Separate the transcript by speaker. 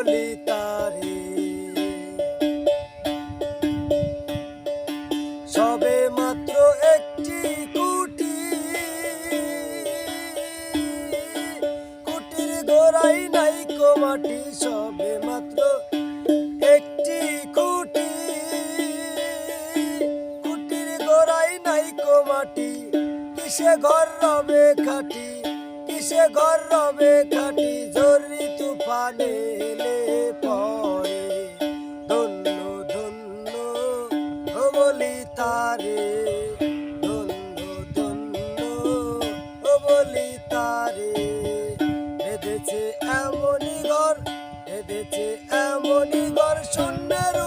Speaker 1: বলি সবে মাত্র একটি কুটি। কুটির গোড়াই নাই কোমাটি সবে মাত্র একটি কুটি। কুটির গোড়াই নাই কোমাটি কিসে ঘর রবে খাটি, কিসে ঘর রবে খাটি, জরি পানেলে পরে ধন্য ধন্য বলি তারে, ধন্য ধন্য বলি তারে। বেঁধেছে এমনই ঘর, বেঁধেছে এমনই ঘর শূন্যের